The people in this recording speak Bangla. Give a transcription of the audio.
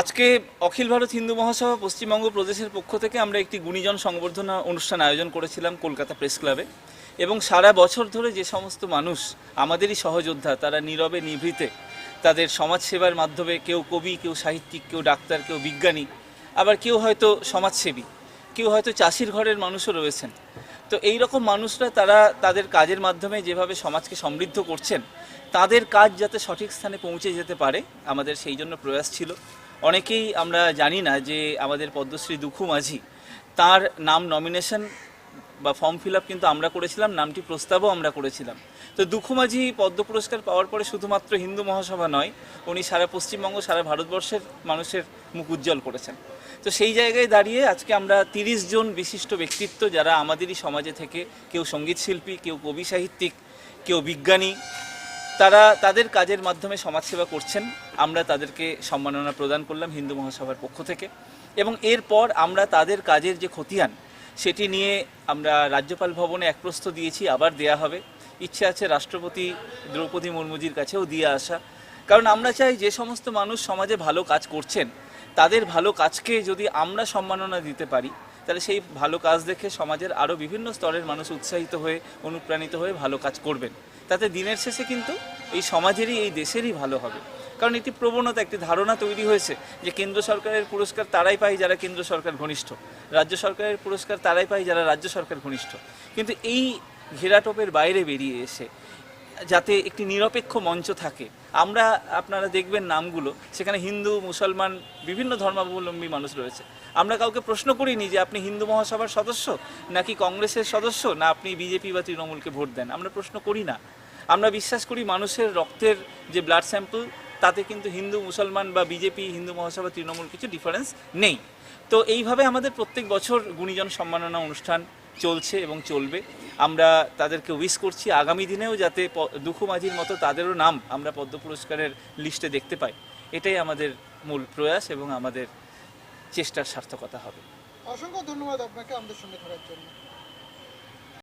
আজকে অখিল ভারত হিন্দু মহাসভা পশ্চিমবঙ্গ প্রদেশের পক্ষ থেকে আমরা একটি গুণীজন সংবর্ধনা অনুষ্ঠান আয়োজন করেছিলাম কলকাতা প্রেস ক্লাবে। এবং সারা বছর ধরে যে সমস্ত মানুষ, আমাদেরই সহযোদ্ধা, তারা নীরবে নিভৃতে, তাদের সমাজসেবার মাধ্যমে কেউ কবি, কেউ সাহিত্যিক, কেউ ডাক্তার, কেউ বিজ্ঞানী, আবার কেউ হয়তো সমাজসেবী, কেউ হয়তো চাষির ঘরের মানুষও রয়েছেন। তো এই রকম মানুষরা তারা তাদের কাজের মাধ্যমে যেভাবে সমাজকে সমৃদ্ধ করছেন, তাদের কাজ যাতে সঠিক স্থানে পৌঁছে যেতে পারে আমাদের সেই জন্য প্রয়াস ছিল। অনেকেই আমরা জানি না যে আমাদের পদ্মশ্রী দুখু মাঝি, তার নাম নমিনেশন বা ফর্ম ফিল কিন্তু আমরা করেছিলাম, নামটি প্রস্তাবও আমরা করেছিলাম। তো দুঃখ মাঝি পদ্ম পুরস্কার পাওয়ার পরে শুধুমাত্র হিন্দু মহাসভা নয়, উনি সারা পশ্চিমবঙ্গ, সারা ভারতবর্ষের মানুষের মুখ উজ্জ্বল করেছেন। তো সেই জায়গায় দাঁড়িয়ে আজকে আমরা তিরিশ জন বিশিষ্ট ব্যক্তিত্ব, যারা আমাদেরই সমাজে থেকে কেউ সংগীত শিল্পী, কেউ কবি সাহিত্যিক, কেউ বিজ্ঞানী, তারা তাদের কাজের মাধ্যমে সমাজসেবা করছেন। আমরা তাদেরকে সম্মাননা প্রদান করলাম হিন্দু মহাসভার পক্ষ থেকে। এবং এরপর আমরা তাদের কাজের যে খতিয়ান সেটি নিয়ে আমরা রাজ্যপাল ভবনে এক প্রস্থ দিয়েছি, আবার দেয়া হবে। ইচ্ছে আছে রাষ্ট্রপতি দ্রৌপদী মুর্মুজির কাছেও দিয়ে আসা। কারণ আমরা চাই যে সমস্ত মানুষ সমাজে ভালো কাজ করছেন, তাদের ভালো কাজকে যদি আমরা সম্মাননা দিতে পারি, তাহলে সেই ভালো কাজ দেখে সমাজের আরও বিভিন্ন স্তরের মানুষ উৎসাহিত হয়ে, অনুপ্রাণিত হয়ে ভালো কাজ করবেন। তাতে দিনের শেষে কিন্তু এই সমাজেরই, এই দেশেরই ভালো হবে। কারণ একটি প্রবণতা, একটি ধারণা তৈরি হয়েছে যে কেন্দ্র সরকারের পুরস্কার তারাই পায় যারা কেন্দ্র সরকার ঘনিষ্ঠ। রাজ্য সরকারের পুরস্কার তারাই পায় যারা রাজ্য সরকার ঘনিষ্ঠ। কিন্তু এই ঘেরাটোপের বাইরে বেরিয়ে এসে যাতে একটি নিরপেক্ষ মঞ্চ থাকে, আমরা আপনারা দেখবেন নামগুলো, সেখানে হিন্দু, মুসলমান, বিভিন্ন ধর্মাবলম্বী মানুষ রয়েছে। আমরা কাউকে প্রশ্ন করিনি যে আপনি হিন্দু মহাসভার সদস্য নাকি কংগ্রেসের সদস্য, না আপনি বিজেপি বা তৃণমূলকে ভোট দেন। আমরা প্রশ্ন করি না। আমরা বিশ্বাস করি মানুষের রক্তের যে ব্লাড স্যাম্পল তাতে কিন্তু হিন্দু, মুসলমান বা বিজেপি, হিন্দু মহাসভা, তৃণমূল কিছু ডিফারেন্স নেই। তো এইভাবে আমাদের প্রত্যেক বছর গুণীজন সম্মাননা অনুষ্ঠান চলছে এবং চলবে। আমরা তাদেরকে উইশ করছি আগামী দিনেও যাতে দুঃখু মাঝির মতো তাদেরও নাম আমরা পদ্ম পুরস্কারের লিস্টে দেখতে পাই। এটাই আমাদের মূল প্রয়াস এবং আমাদের চেষ্টার সার্থকতা হবে। অসংখ্য ধন্যবাদ আপনাকে আমাদের সঙ্গে থাকার জন্য।